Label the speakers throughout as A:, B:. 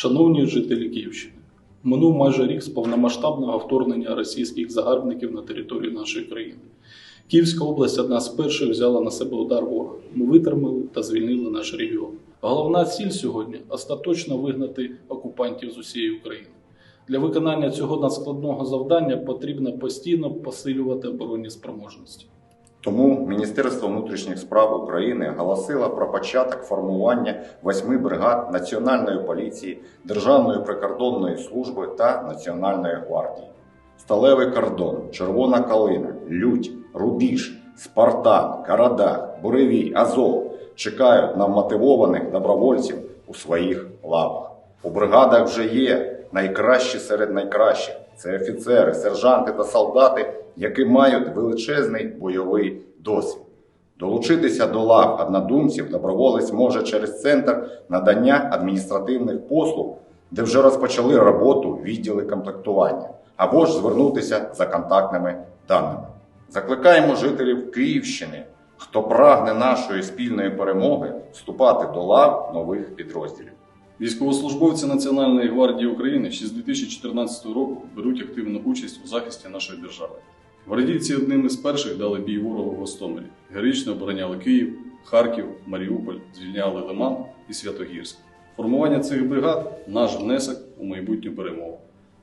A: Шановні жителі Київщини, минув майже рік з повномасштабного вторгнення російських загарбників на територію нашої країни. Київська область одна з перших взяла на себе удар ворога. Ми витримали та звільнили наш регіон. Головна ціль сьогодні остаточно вигнати окупантів з усієї України. Для виконання цього надскладного завдання потрібно постійно посилювати оборонні спроможності.
B: Тому Міністерство внутрішніх справ України оголосило про початок формування восьми бригад Національної поліції, Державної прикордонної служби та Національної гвардії. Сталевий кордон, Червона калина, Лють, Рубіж, Спартан, Карадах, Буревій, Азов чекають на мотивованих добровольців у своїх лавах. У бригадах вже є найкращі серед найкращих. Це офіцери, сержанти та солдати, які мають величезний бойовий досвід. Долучитися до лав однодумців доброволець може через центр надання адміністративних послуг, де вже розпочали роботу відділи комплектування, або ж звернутися за контактними даними. Закликаємо жителів Київщини, хто прагне нашої спільної перемоги, вступати до лав нових підрозділів.
C: Військовослужбовці Національної гвардії України ще з 2014 року беруть активну участь у захисті нашої держави. Гвардійці одним із перших дали бій ворогу в Гостомелі, героїчно обороняли Київ, Харків, Маріуполь, звільняли Лиман і Святогірськ. Формування цих бригад наш внесок у майбутню перемогу.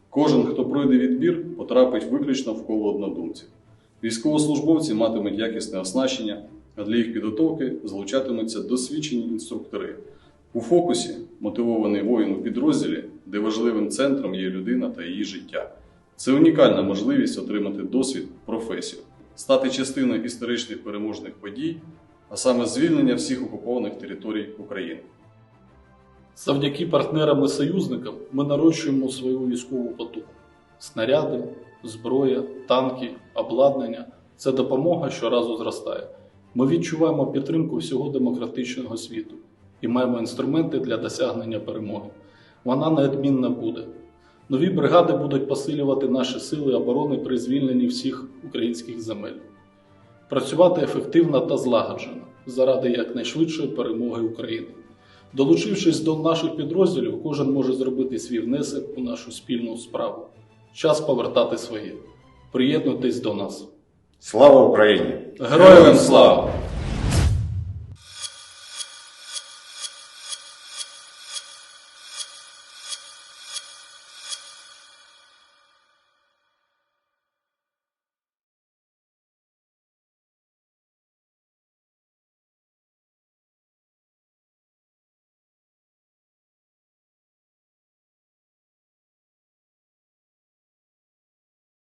C: Кожен, хто пройде відбір, потрапить виключно в коло однодумців. Військовослужбовці матимуть якісне оснащення, а для їх підготовки залучатимуться досвідчені інструктори. У фокусі мотивований воїн у підрозділі, де важливим центром є людина та її життя. Це унікальна можливість отримати досвід, професію, стати частиною історичних переможних подій, а саме звільнення всіх окупованих територій України.
A: Завдяки партнерам і союзникам ми нарощуємо свою військову потугу. Снаряди, зброя, танки, обладнання це допомога щоразу зростає. Ми відчуваємо підтримку всього демократичного світу і маємо інструменти для досягнення перемоги. Вона неодмінна буде. Нові бригади будуть посилювати наші сили оборони при звільненні всіх українських земель. Працювати ефективно та злагоджено заради якнайшвидшої перемоги України. Долучившись до наших підрозділів, кожен може зробити свій внесок у нашу спільну справу. Час повертати своє. Приєднуйтесь до нас.
B: Слава Україні!
A: Героям слава!